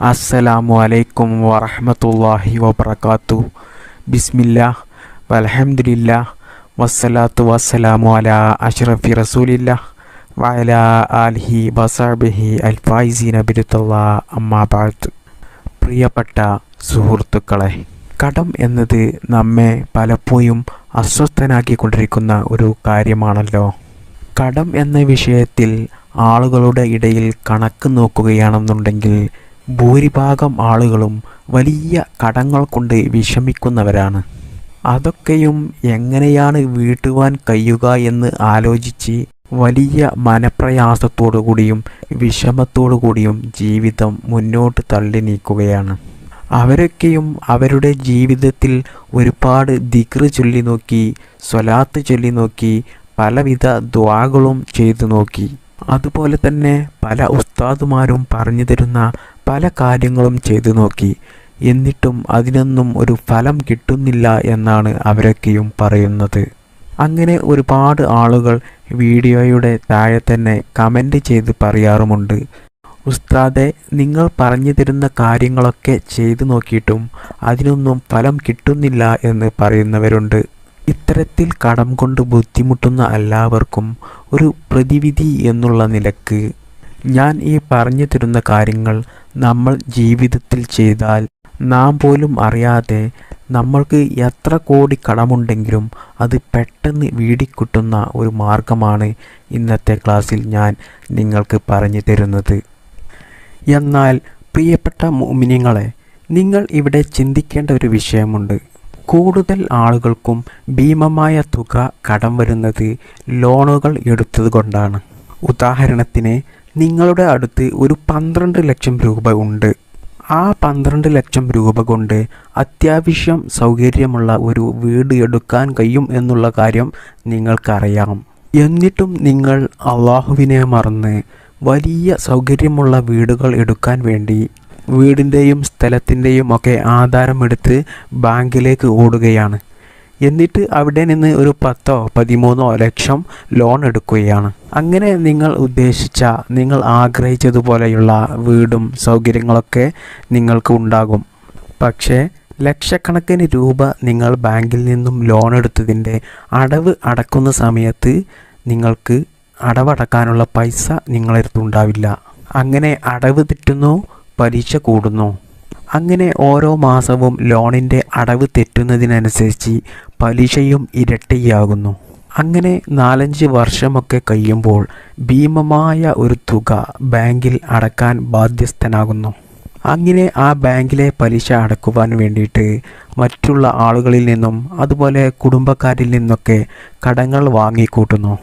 അസ്സലാമു അലൈക്കും വറഹമത്തല്ലാഹി വബർക്കാത്തു ബിസ്മില്ല വലഹമുല്ല വസ്സലാത്തു വസ്സലാമു അല അഷ്റഫി റസൂലില്ല വഅല ആലിഹി വസാബിഹി അൽഫായിസീന ബിരുത്തല്ല അമ്മാബാത്ത് പ്രിയപ്പെട്ട സുഹൃത്തുക്കളെ കടം എന്നത് നമ്മെ പലപ്പോഴും അസ്വസ്ഥനാക്കിക്കൊണ്ടിരിക്കുന്ന ഒരു കാര്യമാണല്ലോ. കടം എന്ന വിഷയത്തിൽ ആളുകളുടെ ഇടയിൽ കണക്ക് നോക്കുകയാണെന്നുണ്ടെങ്കിൽ ഭൂരിഭാഗം ആളുകളും വലിയ കടങ്ങൾ കൊണ്ട് വിഷമിക്കുന്നവരാണ്. അതൊക്കെയും എങ്ങനെയാണ് വീട്ടുവാൻ കഴിയുക എന്ന് ആലോചിച്ച് വലിയ മനപ്രയാസത്തോടു കൂടിയും വിഷമത്തോടു കൂടിയും ജീവിതം മുന്നോട്ട് തള്ളി നീക്കുകയാണ്. അവരൊക്കെയും അവരുടെ ജീവിതത്തിൽ ഒരുപാട് ദിക്ർ ചൊല്ലി നോക്കി സ്വലാത്ത് ചൊല്ലി നോക്കി പലവിധ ദ്വാകളും ചെയ്തു നോക്കി. അതുപോലെ തന്നെ പല ഉസ്താദുമാരും പറഞ്ഞു തരുന്ന പല കാര്യങ്ങളും ചെയ്തു നോക്കി. എന്നിട്ടും അതിനൊന്നും ഒരു ഫലം കിട്ടുന്നില്ല എന്നാണ് അവരൊക്കെയും പറയുന്നത്. അങ്ങനെ ഒരുപാട് ആളുകൾ വീഡിയോയുടെ താഴെ തന്നെ കമന്റ് ചെയ്ത് പറയാറുമുണ്ട്. ഉസ്താദെ നിങ്ങൾ പറഞ്ഞു തരുന്ന കാര്യങ്ങളൊക്കെ ചെയ്തു നോക്കിയിട്ടും അതിനൊന്നും ഫലം കിട്ടുന്നില്ല എന്ന് പറയുന്നവരുണ്ട്. ഇത്തരത്തിൽ കടം കൊണ്ട് ബുദ്ധിമുട്ടുന്ന എല്ലാവർക്കും ഒരു പ്രതിവിധി എന്നുള്ള നിലയ്ക്ക് ഞാൻ ഈ പറഞ്ഞു തരുന്ന കാര്യങ്ങൾ നമ്മൾ ജീവിതത്തിൽ ചെയ്താൽ നാം പോലും അറിയാതെ നമ്മൾക്ക് എത്ര കോടി കടമുണ്ടെങ്കിലും അത് പെട്ടെന്ന് വീടിക്കുട്ടുന്ന ഒരു മാർഗമാണ് ഇന്നത്തെ ക്ലാസ്സിൽ ഞാൻ നിങ്ങൾക്ക് പറഞ്ഞു തരുന്നത്. എന്നാൽ പ്രിയപ്പെട്ട മോമിനിങ്ങളെ നിങ്ങൾ ഇവിടെ ചിന്തിക്കേണ്ട ഒരു വിഷയമുണ്ട്. കൂടുതൽ ആളുകൾക്കും ഭീമമായ തുക കടം വരുന്നത് ലോണുകൾ എടുത്തതുകൊണ്ടാണ്. ഉദാഹരണത്തിന് നിങ്ങളുടെ അടുത്ത് ഒരു പന്ത്രണ്ട് ലക്ഷം രൂപ ഉണ്ട്. ആ പന്ത്രണ്ട് ലക്ഷം രൂപ കൊണ്ട് അത്യാവശ്യം സൗകര്യമുള്ള ഒരു വീട് എടുക്കാൻ കഴിയും എന്നുള്ള കാര്യം നിങ്ങൾക്കറിയാം. എന്നിട്ടും നിങ്ങൾ അള്ളാഹുവിനെ മറന്ന് വലിയ സൗകര്യമുള്ള വീടുകൾ എടുക്കാൻ വേണ്ടി വീടിന്റെയും സ്ഥലത്തിന്റെയും ഒക്കെ ആധാരമെടുത്ത് ബാങ്കിലേക്ക് ഓടുകയാണ്. എന്നിട്ട് അവിടെ നിന്ന് ഒരു പത്തോ പതിമൂന്നോ ലക്ഷം ലോൺ എടുക്കുകയാണ്. അങ്ങനെ നിങ്ങൾ ഉദ്ദേശിച്ച നിങ്ങൾ ആഗ്രഹിച്ചതുപോലെയുള്ള വീടും സൗകര്യങ്ങളൊക്കെ നിങ്ങൾക്ക് ഉണ്ടാകും. പക്ഷേ ലക്ഷക്കണക്കിന് രൂപ നിങ്ങൾ ബാങ്കിൽ നിന്നും ലോൺ എടുത്തതിന്റെ അടവ് അടക്കുന്ന സമയത്ത് നിങ്ങൾക്ക് അടവടക്കാനുള്ള പൈസ നിങ്ങളടുത്തുണ്ടാവില്ല അങ്ങനെ അടവ് തെറ്റുന്നു പലിശ കൂടുന്നു. അങ്ങനെ ഓരോ മാസവും ലോണിന്റെ അടവ് തെറ്റുന്നതിനനുസരിച്ച് പലിശയും ഇരട്ടിയാകുന്നു. അങ്ങനെ നാലഞ്ച് വർഷമൊക്കെ കഴിയുമ്പോൾ ഭീമമായ ഒരു തുക ബാങ്കിൽ അടക്കാൻ ബാധ്യസ്ഥനാകുന്നു. അങ്ങനെ ആ ബാങ്കിലെ പലിശ അടക്കുവാൻ വേണ്ടിയിട്ട് മറ്റുള്ള ആളുകളിൽ നിന്നും അതുപോലെ കുടുംബക്കാരിൽ നിന്നൊക്കെ കടങ്ങൾ വാങ്ങിക്കൂട്ടുന്നു.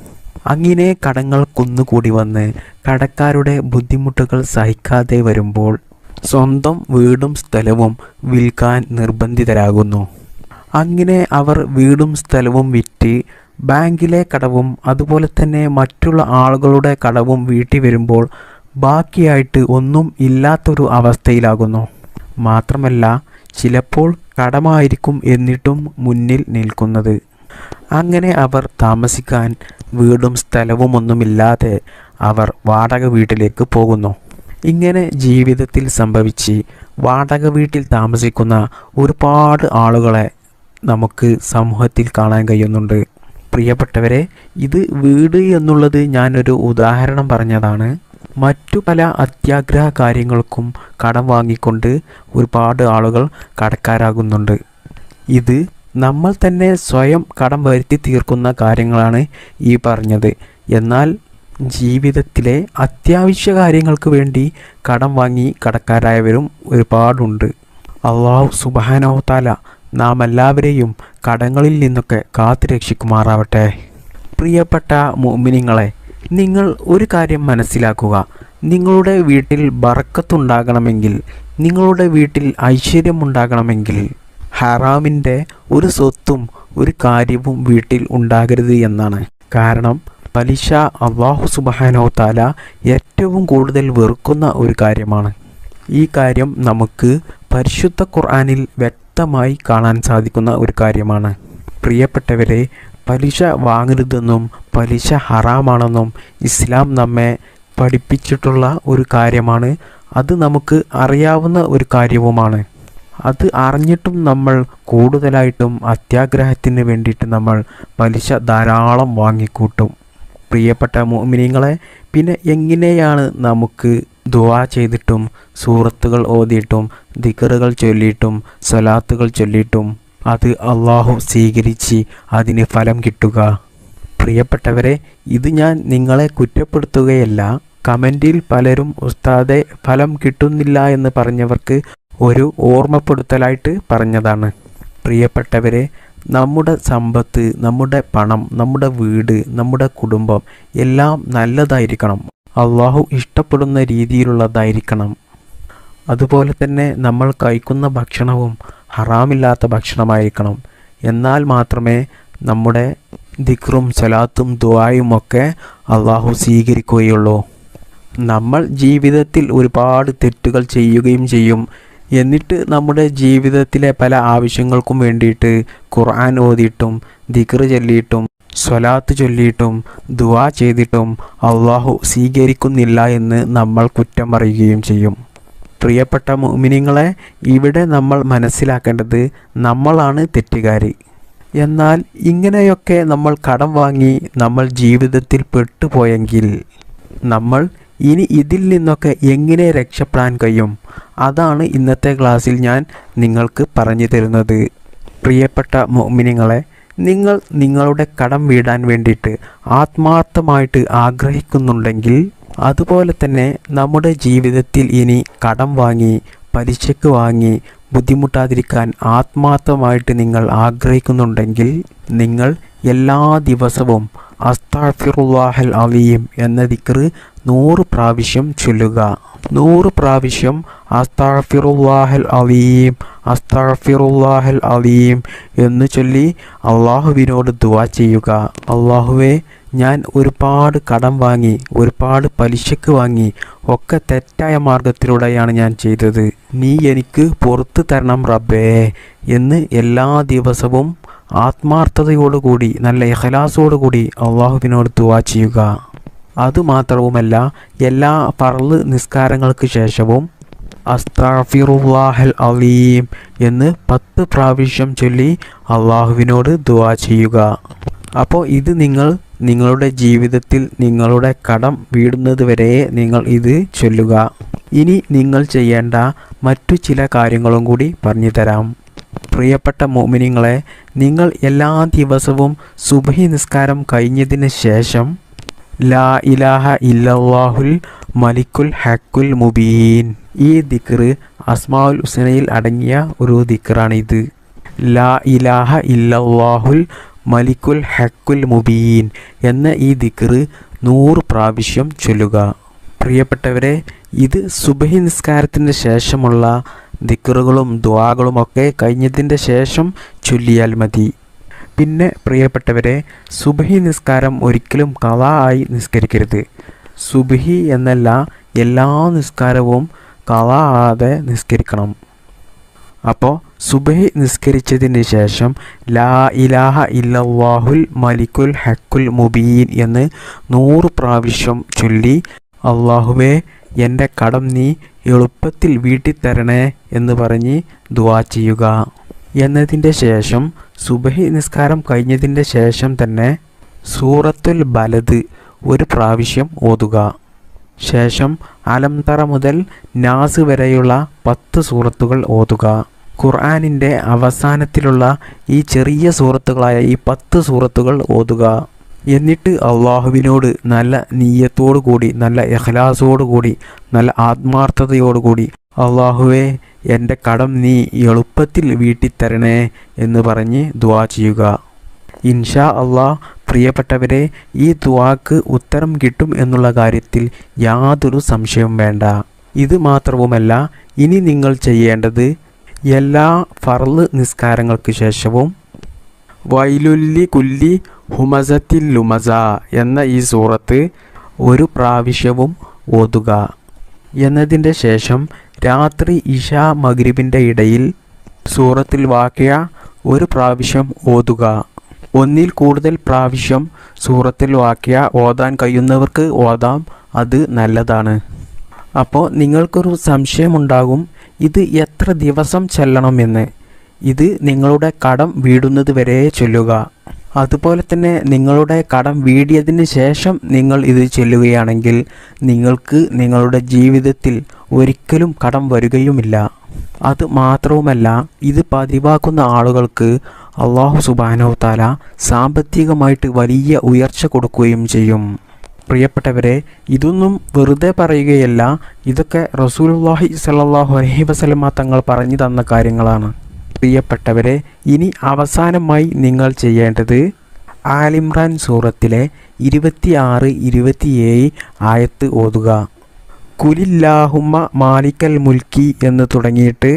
അങ്ങനെ കടങ്ങൾ കുന്നുകൂടി വന്ന് കടക്കാരുടെ ബുദ്ധിമുട്ടുകൾ സഹിക്കാതെ വരുമ്പോൾ സ്വന്തം വീടും സ്ഥലവും വിൽക്കാൻ നിർബന്ധിതരാകുന്നു. അങ്ങനെ അവർ വീടും സ്ഥലവും വിറ്റ് ബാങ്കിലെ കടവും അതുപോലെ തന്നെ മറ്റുള്ള ആളുകളുടെ കടവും വീട്ടി വരുമ്പോൾ ബാക്കിയായിട്ട് ഒന്നും ഇല്ലാത്തൊരു അവസ്ഥയിലാകുന്നു. മാത്രമല്ല ചിലപ്പോൾ കടമായിരിക്കും എന്നിട്ടും മുന്നിൽ നിൽക്കുന്നത്. അങ്ങനെ അവർ താമസിക്കാൻ വീടും സ്ഥലവും ഒന്നുമില്ലാതെ അവർ വാടക വീട്ടിലേക്ക് പോകുന്നു. ഇങ്ങനെ ജീവിതത്തിൽ സംഭവിച്ച് വാടക വീട്ടിൽ താമസിക്കുന്ന ഒരുപാട് ആളുകളെ നമുക്ക് സമൂഹത്തിൽ കാണാൻ കഴിയുന്നുണ്ട്. പ്രിയപ്പെട്ടവരെ ഇത് വീട് എന്നുള്ളത് ഞാനൊരു ഉദാഹരണം പറഞ്ഞതാണ്. മറ്റു പല അത്യാഗ്രഹ കാര്യങ്ങൾക്കും കടം വാങ്ങിക്കൊണ്ട് ഒരുപാട് ആളുകൾ കടക്കാരാകുന്നുണ്ട്. ഇത് നമ്മൾ തന്നെ സ്വയം കടം വരുത്തി തീർക്കുന്ന കാര്യങ്ങളാണ് ഈ പറഞ്ഞത്. എന്നാൽ ജീവിതത്തിലെ അത്യാവശ്യ കാര്യങ്ങൾക്ക് വേണ്ടി കടം വാങ്ങി കടക്കാരായവരും ഒരുപാടുണ്ട്. അള്ളാഹു സുബാനോത്താല താല നാം എല്ലാവരെയും കടങ്ങളിൽ നിന്നൊക്കെ കാത്തു രക്ഷിക്കുമാറാവട്ടെ. പ്രിയപ്പെട്ട മോമിനിങ്ങളെ നിങ്ങൾ ഒരു കാര്യം മനസ്സിലാക്കുക. നിങ്ങളുടെ വീട്ടിൽ ബറക്കത്തുണ്ടാകണമെങ്കിൽ നിങ്ങളുടെ വീട്ടിൽ ഐശ്വര്യമുണ്ടാകണമെങ്കിൽ ഹറാമിന്റെ ഒരു സ്വത്തും ഒരു കാര്യവും വീട്ടിൽ ഉണ്ടാകരുത് എന്നാണ്. കാരണം പലിശ അള്ളാഹു സുബാനോ താല ഏറ്റവും കൂടുതൽ വെറുക്കുന്ന ഒരു കാര്യമാണ്. ഈ കാര്യം നമുക്ക് പരിശുദ്ധ ഖുർആാനിൽ വ്യക്തമായി കാണാൻ സാധിക്കുന്ന ഒരു കാര്യമാണ്. പ്രിയപ്പെട്ടവരെ പലിശ വാങ്ങരുതെന്നും പലിശ ഹറാമാണെന്നും ഇസ്ലാം നമ്മെ പഠിപ്പിച്ചിട്ടുള്ള ഒരു കാര്യമാണ്. അത് നമുക്ക് അറിയാവുന്ന ഒരു കാര്യവുമാണ്. അത് അറിഞ്ഞിട്ടും നമ്മൾ കൂടുതലായിട്ടും അത്യാഗ്രഹത്തിന് വേണ്ടിയിട്ട് നമ്മൾ പലിശ ധാരാളം വാങ്ങിക്കൂട്ടും. പ്രിയപ്പെട്ട മോമിനിങ്ങളെ പിന്നെ എങ്ങനെയാണ് നമുക്ക് ദുവാ ചെയ്തിട്ടും സൂറത്തുകൾ ഓതിയിട്ടും ദിക്കറുകൾ ചൊല്ലിയിട്ടും സ്വലാത്തുകൾ ചൊല്ലിയിട്ടും അത് അള്ളാഹു സ്വീകരിച്ച് അതിന് ഫലം കിട്ടുക? പ്രിയപ്പെട്ടവരെ ഇത് ഞാൻ നിങ്ങളെ കുറ്റപ്പെടുത്തുകയല്ല. കമന്റിൽ പലരും ഉസ്താദെ ഫലം കിട്ടുന്നില്ല എന്ന് പറഞ്ഞവർക്ക് ഒരു ഓർമ്മപ്പെടുത്തലായിട്ട് പറഞ്ഞതാണ്. പ്രിയപ്പെട്ടവരെ നമ്മുടെ സമ്പത്ത് നമ്മുടെ പണം നമ്മുടെ വീട് നമ്മുടെ കുടുംബം എല്ലാം നല്ലതായിരിക്കണം. അള്ളാഹു ഇഷ്ടപ്പെടുന്ന രീതിയിലുള്ളതായിരിക്കണം. അതുപോലെ തന്നെ നമ്മൾ കഴിക്കുന്ന ഭക്ഷണവും ഹറാമില്ലാത്ത ഭക്ഷണമായിരിക്കണം. എന്നാൽ മാത്രമേ നമ്മുടെ ദിക്റും സലാത്തും ദുവായും ഒക്കെ അള്ളാഹു സ്വീകരിക്കുകയുള്ളൂ. നമ്മൾ ജീവിതത്തിൽ ഒരുപാട് തെറ്റുകൾ ചെയ്യുകയും ചെയ്യും. എന്നിട്ട് നമ്മുടെ ജീവിതത്തിലെ പല ആവശ്യങ്ങൾക്കും വേണ്ടിയിട്ട് ഖുർആൻ ഓതിയിട്ടും ദിക്ർ ചൊല്ലിയിട്ടും സ്വലാത്ത് ചൊല്ലിയിട്ടും ദുവാ ചെയ്തിട്ടും അള്ളാഹു സ്വീകരിക്കുന്നില്ല എന്ന് നമ്മൾ കുറ്റം പറയുകയും ചെയ്യും. പ്രിയപ്പെട്ട മുമിനിങ്ങളെ ഇവിടെ നമ്മൾ മനസ്സിലാക്കേണ്ടത് നമ്മളാണ് തെറ്റുകാരി. എന്നാൽ ഇങ്ങനെയൊക്കെ നമ്മൾ കടം വാങ്ങി നമ്മൾ ജീവിതത്തിൽ പെട്ടുപോയെങ്കിൽ നമ്മൾ ഇനി ഇതിൽ നിന്നൊക്കെ എങ്ങനെ രക്ഷപ്പെടാൻ കഴിയും? അതാണ് ഇന്നത്തെ ക്ലാസ്സിൽ ഞാൻ നിങ്ങൾക്ക് പറഞ്ഞു തരുന്നത്. പ്രിയപ്പെട്ട മോമിനിങ്ങളെ നിങ്ങൾ നിങ്ങളുടെ കടം വീടാൻ വേണ്ടിയിട്ട് ആത്മാർത്ഥമായിട്ട് ആഗ്രഹിക്കുന്നുണ്ടെങ്കിൽ അതുപോലെ തന്നെ നമ്മുടെ ജീവിതത്തിൽ ഇനി കടം വാങ്ങി പലിശക്ക് വാങ്ങി ബുദ്ധിമുട്ടാതിരിക്കാൻ ആത്മാർത്ഥമായിട്ട് നിങ്ങൾ ആഗ്രഹിക്കുന്നുണ്ടെങ്കിൽ നിങ്ങൾ എല്ലാ ദിവസവും അസ്താഫിറുല്ലാഹൽ അലീം എന്ന ദിക്ർ നൂറ് പ്രാവശ്യം ചൊല്ലുക. നൂറ് പ്രാവശ്യം അസ്താഫിറുല്ലാഹൽ അലീം അസ്താഫിറുല്ലാഹൽ അലീം എന്ന് ചൊല്ലി അള്ളാഹുവിനോട് ദുവാ ചെയ്യുക. അള്ളാഹുവെ ഞാൻ ഒരുപാട് കടം വാങ്ങി ഒരുപാട് പലിശക്ക് വാങ്ങി ഒക്കെ തെറ്റായ മാർഗത്തിലൂടെയാണ് ഞാൻ ചെയ്തത്. നീ എനിക്ക് പുറത്തു തരണം റബ്ബേ എന്ന് എല്ലാ ദിവസവും ആത്മാർത്ഥതയോടുകൂടി നല്ല എഹലാസോടുകൂടി അള്ളാഹുവിനോട് ദുവാ ചെയ്യുക. അതുമാത്രവുമല്ല എല്ലാ പറൾ നിസ്കാരങ്ങൾക്ക് ശേഷവും അസ്താഫിറുല്ലാഹൽ അലീം എന്ന് പത്ത് പ്രാവശ്യം ചൊല്ലി അള്ളാഹുവിനോട് ദുവാ ചെയ്യുക. അപ്പോൾ ഇത് നിങ്ങൾ നിങ്ങളുടെ ജീവിതത്തിൽ നിങ്ങളുടെ കടം വീടുന്നത് വരെ നിങ്ങൾ ഇത് ചൊല്ലുക. ഇനി നിങ്ങൾ ചെയ്യേണ്ട മറ്റു ചില കാര്യങ്ങളും കൂടി പറഞ്ഞു തരാം പ്രിയപ്പെട്ട മോമിനിങ്ങളെ നിങ്ങൾ എല്ലാ ദിവസവും സുബഹി നിസ്കാരം കഴിഞ്ഞതിന് ശേഷം ലാ ഇലാഹ ഇല്ലാഹുൽ മലിക്കുൽ ഹക്കുൽ മുബീൻ. ഈ ദിക്റ് അസ്മാഉൽ ഹുസനയിൽ അടങ്ങിയ ഒരു ദിക്റാണിത്. ലാ ഇലാഹ ഇല്ലല്ലാഹുൽ മലിക്കുൽ ഹക്കുൽ മുബീൻ എന്ന ഈ ദിക്റ് നൂറ് പ്രാവശ്യം ചൊല്ലുക. പ്രിയപ്പെട്ടവരെ ഇത് സുബഹി നിസ്കാരത്തിന് ശേഷമുള്ള ദിക്റുകളും ദ്വാകളുമൊക്കെ കഴിഞ്ഞതിന്റെ ശേഷം ചൊല്ലിയാൽ മതി. പിന്നെ പ്രിയപ്പെട്ടവരെ സുബഹി നിസ്കാരം ഒരിക്കലും കഥ ആയി നിസ്കരിക്കരുത്. സുബഹി എന്നല്ല എല്ലാ നിസ്കാരവും കഥ ആതെ നിസ്കരിക്കണം. അപ്പോൾ സുബഹി നിസ്കരിച്ചതിന് ശേഷം ലാ ഇലാഹ ഇല്ലാഹുൽ മലിക്കുൽ ഹക്കുൽ മുബീൻ എന്ന് നൂറ് പ്രാവശ്യം ചൊല്ലി അള്ളാഹുവേ എന്റെ കടം നീ എളുപ്പത്തിൽ വീട്ടിൽ തരണേ എന്ന് പറഞ്ഞ് ദുവാ ചെയ്യുക. എന്നതിന്റെ ശേഷം സുബഹി നിസ്കാരം കഴിഞ്ഞതിന്റെ ശേഷം തന്നെ സൂറത്തുൽ ബലത് ഒരു പ്രാവശ്യം ഓതുക. ശേഷം അലംതറ മുതൽ നാസ് വരെയുള്ള പത്ത് സൂറത്തുകൾ ഓതുക. ഖുർആാനിന്റെ അവസാനത്തിലുള്ള ഈ ചെറിയ സൂറത്തുകളായ ഈ പത്ത് സൂറത്തുകൾ ഓതുക. എന്നിട്ട് അള്ളാഹുവിനോട് നല്ല നീയത്തോടു കൂടി നല്ല എഹ്ലാസോടു കൂടി നല്ല ആത്മാർത്ഥതയോടു കൂടി അള്ളാഹുവെ എന്റെ കടം നീ എളുപ്പത്തിൽ വീട്ടിത്തരണേ എന്ന് പറഞ്ഞ് ദുവാ ചെയ്യുക. ഇൻഷാ അള്ളാഹ് പ്രിയപ്പെട്ടവരെ ഈ ദുവാക്ക് ഉത്തരം കിട്ടും എന്നുള്ള കാര്യത്തിൽ യാതൊരു സംശയവും വേണ്ട. ഇത് മാത്രവുമല്ല ഇനി നിങ്ങൾ ചെയ്യേണ്ടത് എല്ലാ ഫർൾ നിസ്കാരങ്ങൾക്ക് ശേഷവും വൈലുല്ലി കുല്ലി ഹുമസത്തിൽ ലുമസ എന്ന ഈ സൂറത്ത് ഒരു പ്രാവശ്യവും ഓതുക. എന്നതിന്റെ ശേഷം രാത്രി ഇഷ മഗ്രിബിന്റെ ഇടയിൽ സൂറത്തിൽ വാക്കിയ ഒരു പ്രാവശ്യം ഓതുക. ഒന്നിൽ കൂടുതൽ പ്രാവശ്യം സൂറത്തിൽ വാക്കിയ ഓതാൻ കഴിയുന്നവർക്ക് ഓതാം അത് നല്ലതാണ്. അപ്പോൾ നിങ്ങൾക്കൊരു സംശയമുണ്ടാകും ഇത് എത്ര ദിവസം ചെല്ലണമെന്ന്. ഇത് നിങ്ങളുടെ കടം വീടുന്നത് വരെ ചൊല്ലുക. അതുപോലെ തന്നെ നിങ്ങളുടെ കടം വീടിയതിന് ശേഷം നിങ്ങൾ ഇത് ചെല്ലുകയാണെങ്കിൽ നിങ്ങൾക്ക് നിങ്ങളുടെ ജീവിതത്തിൽ ഒരിക്കലും കടം വരികയുമില്ല. അത് മാത്രവുമല്ല ഇത് പതിവാക്കുന്ന ആളുകൾക്ക് അള്ളാഹു സുബാനോ താല സാമ്പത്തികമായിട്ട് വലിയ ഉയർച്ച കൊടുക്കുകയും ചെയ്യും. പ്രിയപ്പെട്ടവരെ ഇതൊന്നും വെറുതെ പറയുകയല്ല. ഇതൊക്കെ റസൂലുള്ളാഹി സലാഹു അലഹി വസല്ലമ തങ്ങൾ പറഞ്ഞു തന്ന കാര്യങ്ങളാണ്. പ്രിയപ്പെട്ടവരെ ഇനി അവസാനമായി നിങ്ങൾ ചെയ്യേണ്ടത് ആലിമ്രാൻ സൂറത്തിലെ ഇരുപത്തിയാറ് ഇരുപത്തിയേഴ് ആയത്ത് ഓതുക. കുലില്ലാഹുമ്മ മാലിക്കൽ മുൽക്കി എന്ന് തുടങ്ങിയിട്ട്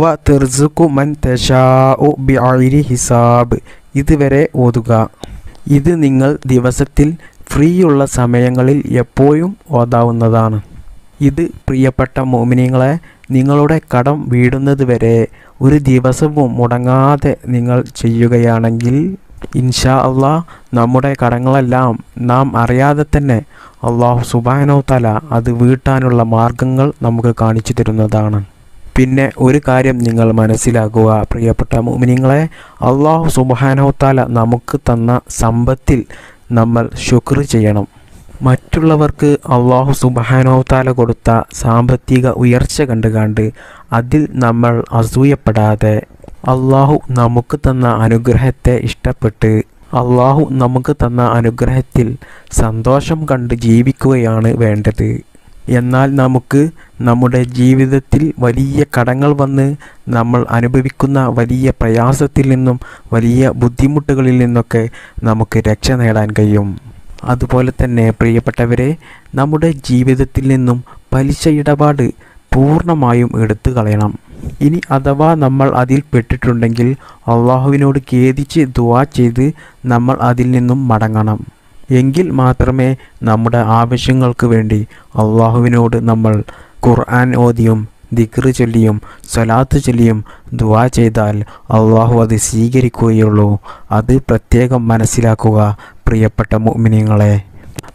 വ തെർസുക്കു മൻ തെഷാ ബിഅരി ഹിസാബ് ഇതുവരെ ഓതുക. ഇത് നിങ്ങൾ ദിവസത്തിൽ ഫ്രീ ഉള്ള സമയങ്ങളിൽ എപ്പോഴും ഓതാവുന്നതാണ്. ഇത് പ്രിയപ്പെട്ട മോമിനിങ്ങളെ നിങ്ങളുടെ കടം വീടുന്നത് വരെ ഒരു ദിവസവും മുടങ്ങാതെ നിങ്ങൾ ചെയ്യുകയാണെങ്കിൽ ഇൻഷാ അള്ളാ നമ്മുടെ കടങ്ങളെല്ലാം നാം അറിയാതെ തന്നെ അള്ളാഹു സുബാനോ തല അത് വീട്ടാനുള്ള മാർഗങ്ങൾ നമുക്ക് കാണിച്ചു തരുന്നതാണ്. പിന്നെ ഒരു കാര്യം നിങ്ങൾ മനസ്സിലാക്കുക പ്രിയപ്പെട്ട മോമിനിങ്ങളെ അള്ളാഹു സുബാനോ തല നമുക്ക് തന്ന സമ്പത്തിൽ നമ്മൾ ശുക്ർ ചെയ്യണം. മറ്റുള്ളവർക്ക് അള്ളാഹു സുബാനോത്താല കൊടുത്ത സാമ്പത്തിക ഉയർച്ച കണ്ടുകാണ്ട് അതിൽ നമ്മൾ അസൂയപ്പെടാതെ അള്ളാഹു നമുക്ക് തന്ന അനുഗ്രഹത്തെ ഇഷ്ടപ്പെട്ട് അള്ളാഹു നമുക്ക് തന്ന അനുഗ്രഹത്തിൽ സന്തോഷം കണ്ട് ജീവിക്കുകയാണ് വേണ്ടത്. എന്നാൽ നമുക്ക് നമ്മുടെ ജീവിതത്തിൽ വലിയ കടങ്ങൾ വന്ന് നമ്മൾ അനുഭവിക്കുന്ന വലിയ പ്രയാസത്തിൽ നിന്നും വലിയ ബുദ്ധിമുട്ടുകളിൽ നിന്നൊക്കെ നമുക്ക് രക്ഷ നേടാൻ കഴിയും. അതുപോലെ തന്നെ പ്രിയപ്പെട്ടവരെ നമ്മുടെ ജീവിതത്തിൽ നിന്നും പലിശ ഇടപാട് പൂർണമായും എടുത്തു കളയണം. ഇനി അഥവാ നമ്മൾ അതിൽ പെട്ടിട്ടുണ്ടെങ്കിൽ അള്ളാഹുവിനോട് ഖേദിച്ച് ദുവാ ചെയ്ത് നമ്മൾ അതിൽ നിന്നും മടങ്ങണം. എങ്കിൽ മാത്രമേ നമ്മുടെ ആവശ്യങ്ങൾക്ക് വേണ്ടി അള്ളാഹുവിനോട് നമ്മൾ ഖുർആൻ ഓതിയും ദിക്ർ ചൊല്ലിയും സ്വലാത്ത് ചൊല്ലിയും ദുവാ ചെയ്താൽ അള്ളാഹു അത് സ്വീകരിക്കുകയുള്ളൂ. അത് പ്രത്യേകം മനസ്സിലാക്കുക പ്രിയപ്പെട്ട മുഅ്മിനീങ്ങളെ.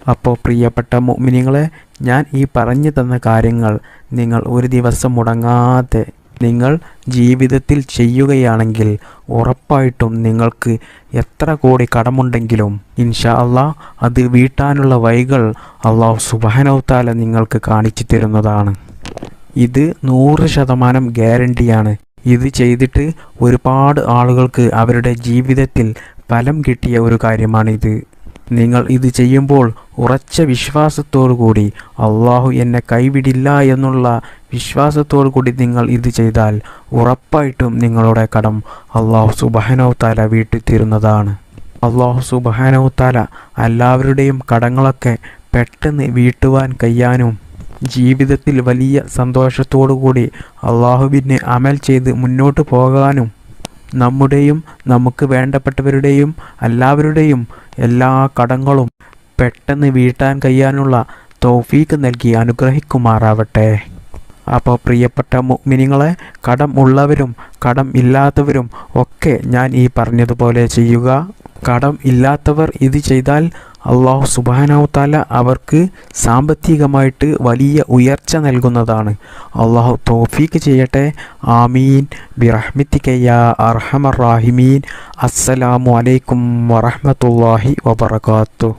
അപ്പോൾ പ്രിയപ്പെട്ട മുഅ്മിനീങ്ങളെ ഞാൻ ഈ പറഞ്ഞു തന്ന കാര്യങ്ങൾ നിങ്ങൾ ഒരു ദിവസം മുടങ്ങാതെ നിങ്ങൾ ജീവിതത്തിൽ ചെയ്യുകയാണെങ്കിൽ ഉറപ്പായിട്ടും നിങ്ങൾക്ക് എത്ര കോടി കടമുണ്ടെങ്കിലും ഇൻഷാ അള്ളാ അത് വീട്ടാനുള്ള വഴികൾ അള്ളാഹു സുബഹനവത്താല നിങ്ങൾക്ക് കാണിച്ചു തരുന്നതാണ്. ഇത് നൂറ് ശതമാനം ഗ്യാരണ്ടിയാണ്. ഇത് ചെയ്തിട്ട് ഒരുപാട് ആളുകൾക്ക് അവരുടെ ജീവിതത്തിൽ ഫലം കിട്ടിയ ഒരു കാര്യമാണിത്. നിങ്ങൾ ഇത് ചെയ്യുമ്പോൾ ഉറച്ച വിശ്വാസത്തോടു കൂടി അള്ളാഹു എന്നെ കൈവിടില്ല എന്നുള്ള വിശ്വാസത്തോടു കൂടി നിങ്ങൾ ഇത് ചെയ്താൽ ഉറപ്പായിട്ടും നിങ്ങളുടെ കടം അള്ളാഹു സുബാനവത്താല വീട്ടിത്തീരുന്നതാണ് അള്ളാഹു താല എല്ലാവരുടെയും കടങ്ങളൊക്കെ പെട്ടെന്ന് വീട്ടുവാൻ കഴിയാനും ജീവിതത്തിൽ വലിയ സന്തോഷത്തോടു കൂടി അള്ളാഹുവിനെ അമൽ ചെയ്ത് മുന്നോട്ട് പോകാനും നമ്മുടെയും നമുക്ക് വേണ്ടപ്പെട്ടവരുടെയും എല്ലാവരുടെയും എല്ലാ കടങ്ങളും പെട്ടെന്ന് വീട്ടാൻ കഴിയാനുള്ള തൗഫീക്ക് നൽകി അനുഗ്രഹിക്കുമാറാവട്ടെ. അപ്പോൾ പ്രിയപ്പെട്ട മിനിങ്ങളെ കടം ഉള്ളവരും കടം ഇല്ലാത്തവരും ഒക്കെ ഞാൻ ഈ പറഞ്ഞതുപോലെ ചെയ്യുക. കടം ഇല്ലാത്തവർ ഇത് ചെയ്താൽ അള്ളാഹു സുബാനാവുത്താല അവർക്ക് സാമ്പത്തികമായിട്ട് വലിയ ഉയർച്ച നൽകുന്നതാണ്. അള്ളാഹു തോഫീക്ക് ചെയ്യട്ടെ. ആമീൻ. ബിറഹ്മിത്തിക്കയ്യ അർഹമർ റാഹിമീൻ. അസ്സലാമു അലൈക്കും വറഹമത്തല്ലാഹി വബർക്കാത്തു